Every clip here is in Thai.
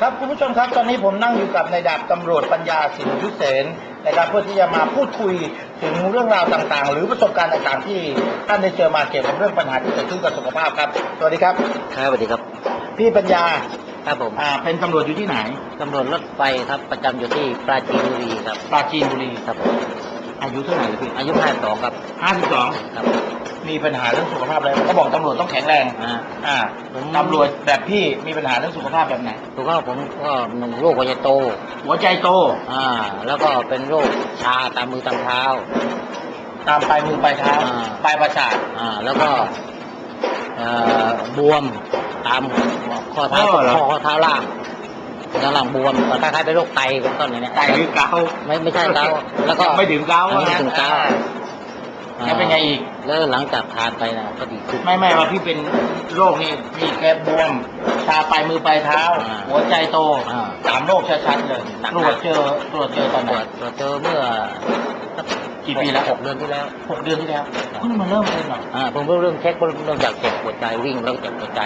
ครับคุณผู้ชมครับตอนนี้ผมนั่งอยู่กับนายดาบตำรวจปัญญาสินยุเสนนะครับเพื่อที่จะมาพูดคุยถึงเรื่องราวต่างๆ หรือประสบการณ์ต่างๆ ที่ท่านได้เจอมาเกี่ยวกับเรื่องปัญหาที่เกิดขึ้นกับสุขภาพครับสวัสดีครับครับสวัสดีครับ พี่ปัญญาครับผมอ่าเป็นตำรวจอยู่ที่ไหนตำรวจรถไฟครับประจำอยู่ที่ปราจีนบุรีครับปราจีนบุรีครับผมอายุเท่าไหร่พี่อายุ52ครับห้าสิบสองครับ มีปัญหาเรื่องสุขภาพอะไรเขาบอกตำรวจต้องแข็งแรงอ่า อ่าผม ตำรวจแบบพี่มีปัญหาเรื่องสุขภาพแบบไหนถูกต้องผมก็หนุ่มโรคหัวใจโต หัวใจโตอ่า แล้วก็เป็นโรคชาตามมือตามเท้า ตามปลายมือปลายเท้าอ่า ปลายประสาท อ่า แล้วก็เอ่อบวมตามข้อเท้าอ๋อเหรอ ข้อข้อเท้าล่างด้านล่างบวมคล้ายๆเป็นโรคไตเป็นต้นอย่างเนี้ยไตหรือเกาไม่ไม่ใช่เกาแล้วก็ ไม่ถึงเกาไม่ถึงเกา อ่าแล้วเป็นไงอีก แล้วหลังจากทานไปนะก็ดีขึ้น ไม่ไม่ว่าพี่เป็นโรคนี่มีแค่บวมชาปลายมือปลายเท้า อ่าหัวใจโตอ่า สามโรคชัดๆเลยหนักๆตรวจเจอตรวจเจอตอนตไหรนวจตรวจเจอเมื่อกี่ปีแล้ว หกเดือนที่แล้ว หกเดือนที่แล้วเพิ่งมาเริ่มเป็นเหรออ่าผมเริ่มเช็คเริ่มจากเจ็บปวดใจวิ่งแล้วก็เจ็บปวดใจ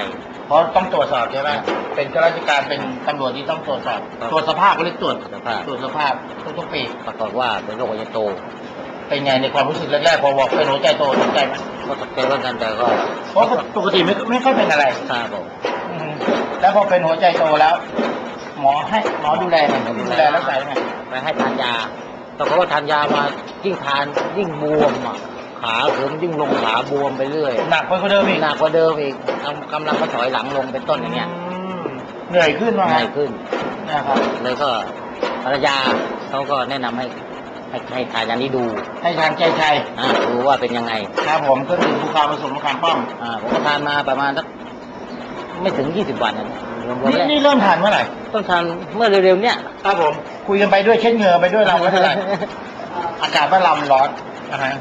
เพราะต้องตรวจสอบใช่ไหมเป็นข้าราชการเป็นตำรวจที่ต้องตรวจสอบครับตรวจสภาพก็เรียกตรวจสภาพ ตรวจสภาพทุกๆปีปรากฏว่าเป็นโรคหัวใจโต เป็นไงในความรู้สึกแรกๆพอบอกเป็นหัวใจโตตกใจไหมก็ตกใจเหมือนกันแต่ก็เพราะปกติไม่ไม่ค่อยเป็นอะไรทราบผมอืมแล้วพอเป็นหัวใจโตแล้ว หมอให้หมอดูแลไงดูแลรักษาไงไปให้ทานยาปรากฏว่าทานยามายิ่งทานยิ่งบวมอะขาเขิมยิ่งลงขาบวมไปเรื่อยหนักไปกว่าเดิมอีกหนักกว่าเดิมอีกกำกำลังมาถอยหลังลงเป็นต้นอย่างเงี้ยอืมเหนื่อยขึ้นว่าไงง่ายขึ้นนะครับเลยก็ภรรยาเขาก็แนะนำให้ ให้ให้ทานยานี้ดูให้ทานใจชัยอ่าดูว่าเป็นยังไงครับผมก็คือภูคาผสมมะขามป้อมอ่าผมก็ทานมาประมาณสักไม่ถึงยี่สิบวันนะรวมๆนี่แล้วนี่เริ่มทานเมื่อไหร่ต้องทานเมื่อเร็วๆเนี้ย ครับผมคุยกันไปด้วยเช็ดเหงื่อไปด้วยเราไม่เป็นไรอากาศบ้านเรามันร้อนนะฮะ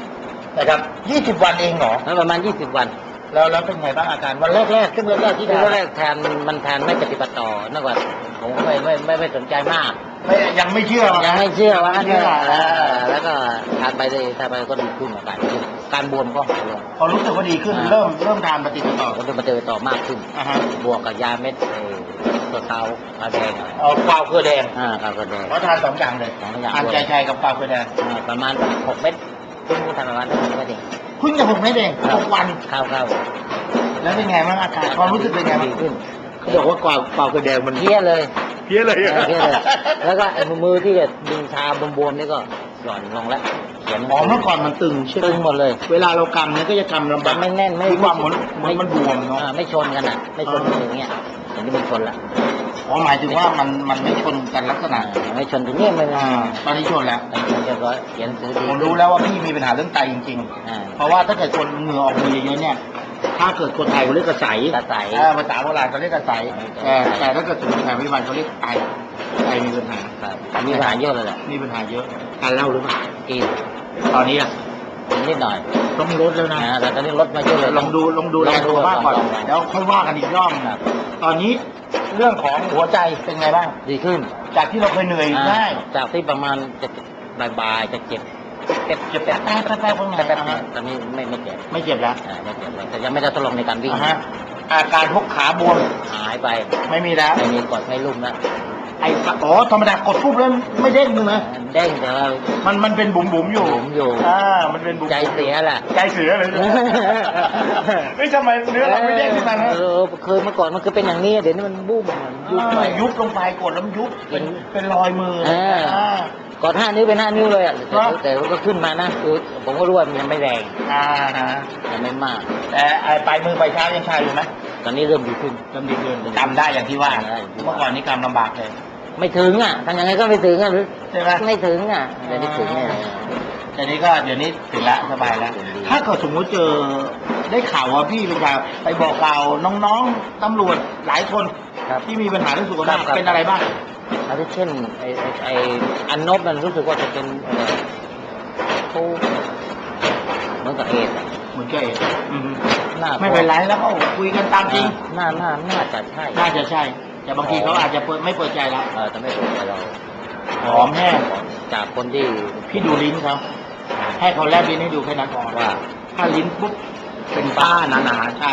นะครับยี่สิบวันเองเหรอแล้วประมาณยี่สิบวัน แล้วแล้วเป็นไงบ้างอาการวันแรกๆช่วงแรกๆที่ที่ทานแรกๆทานมันทานไม่ปฏิบัติต่อนักว่าผมก็ไม่ไม่ไม่ไม่สนใจมาก ไม่ยังไม่เชื่อว่ายังไม่เชื่อว่าไม่งั้นเชื่อเออ่าอแล้วก็ทานไปเลยทานไปก็ดีขึ้นอาการขึ้นการบวมก็หายลง พอรู้สึกว่าดีขึ้น อ่า เริ่มเริ่มทานปฏิบัติต่อก็เป็นปฏิบัติต่อมากขึ้น อ่าฮะบวกกับยาเม็ดเอ่อตัวเตาอาแดงเอากาวเกลือแดงอ่ากาวกระแดง เพราะทานสองอย่างเลยสองอย่าง ทานใจชัยกับกาวเกลือแดงอ่าประมาณหกเม็ดซึ่งทานประมาณหกเม็ดเองเพิ่งจะหกเม็ดเองหกวัน ข้าวข้าวแล้วเป็นไงบ้างอาการความรู้สึกเป็นไงบ้างดีขึ้นเขาบอกว่ากาวกาวเกลือแดงมันเพี้ยเลยเพี้ยเลยเออเพี้ยเลยแล้วก็ไอ้มือที่จะดึงชาบวมๆนี่ก็หย่อนลงแล้วเขียนอ๋อเมื่อก่อนมันตึงใช่ไหมตึงหมดเลย เวลาเรากำเนี่ยก็จะกำลำบากไม่แน่นไม่มีความเหมือนเหมือนมันบวมเนาะอ่าไม่ชนกันอะ ไม่ชนกันอย่างเงี้ยอย่างนี้มันชนละอ๋อหมายถึงว่ามันมันไม่ชนกันลักษณะอ่าไม่ชนตรงเนี้ยมันอ่าตอนนี้ชนแล้วเป็นเรียบร้อยเขียนซื้อดีผมรู้แล้วว่าพี่มีปัญหาเรื่องไตจริง อ่าๆ เพราะว่าถ้าเกิดคนเหงื่อออกมือเยอะๆเนี่ย ถ้าเกิดคนไทยเขาเรียกกระใสกระใสเออภาษาโบราณเขาเรียกกระใสเออแต่แต่ถ้าเกิดสมมติแผนวิบัติเขาเรียกไตไตมีปัญหาครับมีปัญหาเยอะเลยแหละมีปัญหาเยอะการเล่าหรือเปล่ากินตอนนี้ล่ะกินนิดหน่อย ต้องลดแล้วนะนะแต่ตอนนี้ลดมาเยอะเลยลองดูลองดูแลลองดูสุขภาพก่อนลองดูแล้วค่อยว่ากันอีกรอบครับตอนนี้เรื่องของหัวใจเป็นไงบ้างดีขึ้น จากที่เราเคยเหนื่อยอ่าง่ายจากที่ประมาณจะบ่ายๆจะเจ็บเจ็บเจ็บแป๊บแป๊บแป๊บแป๊บข้างในแป๊บนะๆฮะตอนนี้ไม่ไม่เจ็บไม่เจ็บแล้วอ่าไม่เจ็บแล้วแต่ยังไม่ได้ทดลองในการวิ่งอ่าฮะอาการพวกขาบวมหายไป ไม่มีแล้วไม่มีกดไม่ลุ่มแล้ว ไอ้อ๋อธรรมดากดปุ๊บแล้วไม่เด้งนึงนะเด้งแต่ว่ามันมันเป็นบุ๋มบุ๋มๆอยู่บุ๋มอยู่ อ่ามันเป็นบุ๋มใจเสียแหละใจเสือเลยไม่ทำไมเนื้อเราไม่เด้งขึ้นมานะเออเคยเมื่อก่อนมันคือเป็นอย่างนี้เดี๋ยวนี้มันบุ้มมันยุบไปอ่ายุบลงไปกดแล้วมันยุบเป็นเป็นรอยมืออ่าอ่ากดห้านิ้วเป็นห้านิ้วเลยอะแต่ครับแต่ว่าก็ขึ้นมานะคือผมก็รู้ว่ามันยังไม่แรงอ่าฮะยังไม่มากแต่ไอ้ปลายมือปลายเท้ายังชาอยู่ไหมตอนนี้เริ่มดีขึ้นเริ่มดีขึ้นกำได้อย่างที่ว่าได้เมื่อก่อนนี่กำลำบากเลย ไม่ถึงอะทำยังไงก็ไม่ถึงอะหรือใช่ไหม ไม่ถึงอะเดี๋ยวนี้ถึงแน่แต่นี้ก็เดี๋ยวนี้ถึงละสบายแล้วถึงดีถ้าเกิดสมมุติเจอได้ข่าวว่าพี่เป็นข่าวไปบอกกล่าวน้องๆตำรวจหลายคนครับ ที่มีปัญหาเรื่องสุขภาพครับ เป็นอะไรบ้าง อาทิเช่นไอ้ไอ้ไอ้อันนบมันรู้สึกว่าจะเป็นเอ่อเขาเหมือนกับเอดส์อะเหมือนแกเองอืมหน้าไม่เป็นไรแล้วก็คุยกันตามจริง หน้าหน้าหน้าจะใช่ น่าจะใช่ แต่บางทีเขาอาจจะเปิดไม่เปิดใจแล้วเออจะไม่ถูกกับเราหอมแห้งจากคนที่พี่ดูลิ้นเขาให้เขาแลบลิ้นให้ดูแค่นั้นพอว่า ถ้าลิ้นปุ๊บเป็นป้าหนาๆใช่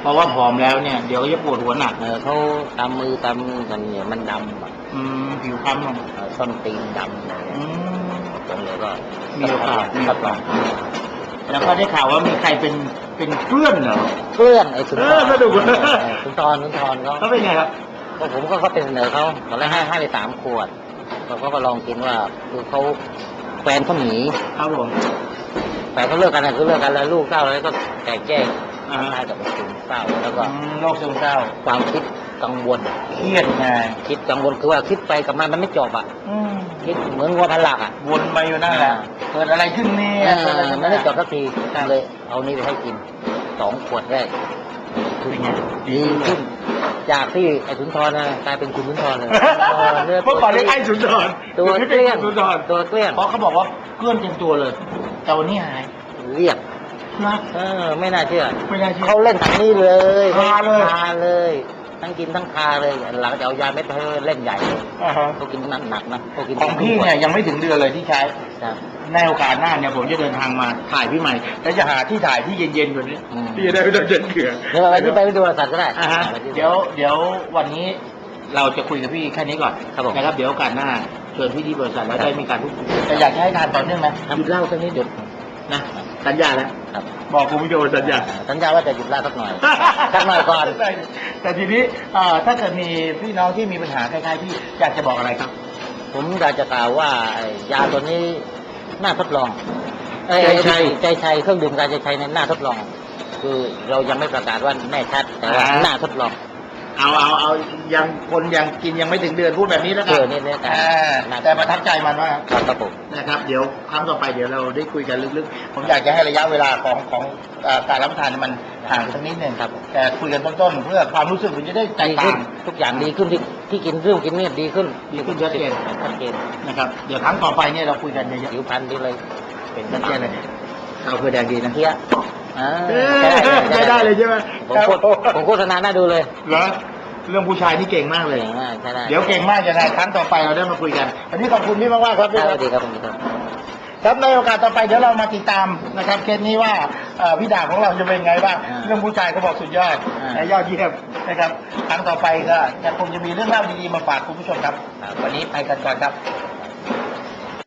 เพราะว่าผอมแล้วเนี่ยเดี๋ยวก็จะปวดหัวหนักเออเขาตามมือตามกันเนี่ยมันดำอะอืมผิวคล้ำลงเออส้นตีนดำอะไรอืเงี้ยมผมเลยก็มีโอกาสมีทโอดลกาอสง แล้วก็ได้ข่าวว่ามีใครเป็นเป็นเพื่อนเหรอ เพื่อนไอ้สุนทเอรอสนุก เออสุนทรสุนทรเขาเขาเป็นไงครับ ก็ผมก็เขาเป็นเสนอเขาตอนแรกให้ให้ไปสามขวดเราก็ก็ลองกินว่าคือเขาแฟนเขาหนีครับผม แฟนเขาเลิกกันนะคือเลิกกันแล้วลูกเต้าแล้วก็แตกแยกอ่าคล้ายกับเป็นซึมเศร้าแล้วก็อืมโรคซึมเศร้า ความคิด กังวลเครียดไงคิดกังวลคือว่าคิดไปกับมันมันไม่จบอะอืมคิดเหมือนงัวพันหลักอะวนไปอยู่นั่นแหละเกิดอะไรขึ้นเนี่ยเอเกิดอะไรอขึ้นไม่ได้จบครัสักทีเลยเอานี่ไปให้กินสองขวดแรกเป็นไงดีขึ้นจากที่ไอ้สุนทรนะกลายเป็นคุณสุนทรเลยเมื่อก่อนเรียกไอ้สุนทรตัวดี๋เกลี้ยงนี้สุนทรตัวเกลี้ยงเพราะเขาบอกว่าเกลื่อนเต็มตัวเลย แต่วันนี้หายเรียกนะเออไม่น่าเชื่อไม่น่าเชื่อเขาเล่นทางนี้เลยทาเลยทาเลย ทั้งกินทั้งทาเลย หลังจากเอายาเม็ดไปให้เล่นใหญ่เลยอ่าฮะเขากินหนักหนักๆนะเขากินของพี่เนี่ยยังไม่ถึงเดือนเลยที่ใช้ ครับ ในโอกาสหน้าเนี่ยผมจะเดินทางมาถ่ายพี่ใหม่ แล้วจะหาที่ถ่ายที่เย็นๆกว่านี้อืมที่จะได้ไม่ต้องเย็นเกลือเดี๋ยวเราไปที่ไปดูบริษัทก็ได้อ่าฮะไปที่ เดี๋ยวเดี๋ยววันนี้เราจะคุยกับพี่แค่นี้ก่อนครับผมนะครับ เดี๋ยวโอกาสหน้าเชิญพี่ที่บริษัทแล้วได้มีการพูดคุยแต่อยากจะให้ทานต่อเนื่องนะหยุดเหล้าสักนิดเดียวนะ สัญญาแล้วครับ บอกคุณผู้ชมสัญญา สัญญาว่าจะหยุดล่าสักหน่อย สักหน่อยก่อน แต่ทีนี้เอ่อถ้าเกิดมีพี่น้องที่มีปัญหาคล้ายๆพี่อยากจะบอกอะไรครับ ผมอยากจะกล่าวว่าไอ้ยาตัวนี้น่าทดลองเอ้ยใจชัยใจชัยเครื่องดื่มการใจชัยในยน่าทดลอง คือเรายังไม่ประกาศว่าแน่ชัดแต่ว่าอ่า น่าทดลอง เอาเอาเอายังคนยังกินยังไม่ถึงเดือนพูดแบบนี้แล้วกัเออนี่เนี่ยแต่ อ่าแต่ประทับใจมันมาก ครับครับผม นะครับเดี๋ยวครั้งต่อไปเดี๋ยวเราได้คุยกันลึกๆ ผมอยากจะให้ระยะเวลาของของเอ่อการรับประทานมันห่างกันสักนิดหนึ่งครับ แต่คุยกันต้นๆเพื่อความรู้สึกมันจะได้แตกดีต่าขึ้ง นทุกอย่างดีขึ้นที่ที่กินเรื่องกินเนี่ยดีขึ้นดีขึ้นชัดเจน ชัดเจนนะครับ เดี๋ยวครั้งต่อไปเนี่ยเราคุยกันเยอะผิวพรรณดีเลยเป็นๆชัดเจนเลยเอาเพื่อแดงดีนะเทียอ่าเออใช้ได้เลยใช่ไหม ผมโฆษผมโฆษณาน่าดูเลยเหรอเรื่องผู้ชายนี่เก่งมากเลย เก่งมากใช่ได้เดี๋ยวเก่งมากยังไงครั้งต่อไปเราได้มาคุยกันวันนี้ขอบคุณพี่มากๆครับได้พี่สควัรับสดีครับผมครับ ครับในโอกาสต่อไปเดี๋ยวเรามาติดตามนะครับเคสนี้ว่าเอ่อพี่ดาบของเราจะเป็นไงบ้างอ่าเรื่องผู้ชายก็บอกสุดยอดอ่า และยอดเยี่ยมนะครับครั้งต่อไปก็จะคงจะมีเรื่องเล่าดีๆมาฝากคุณผู้ชมครับวันนี้ไปกันก่อนครับ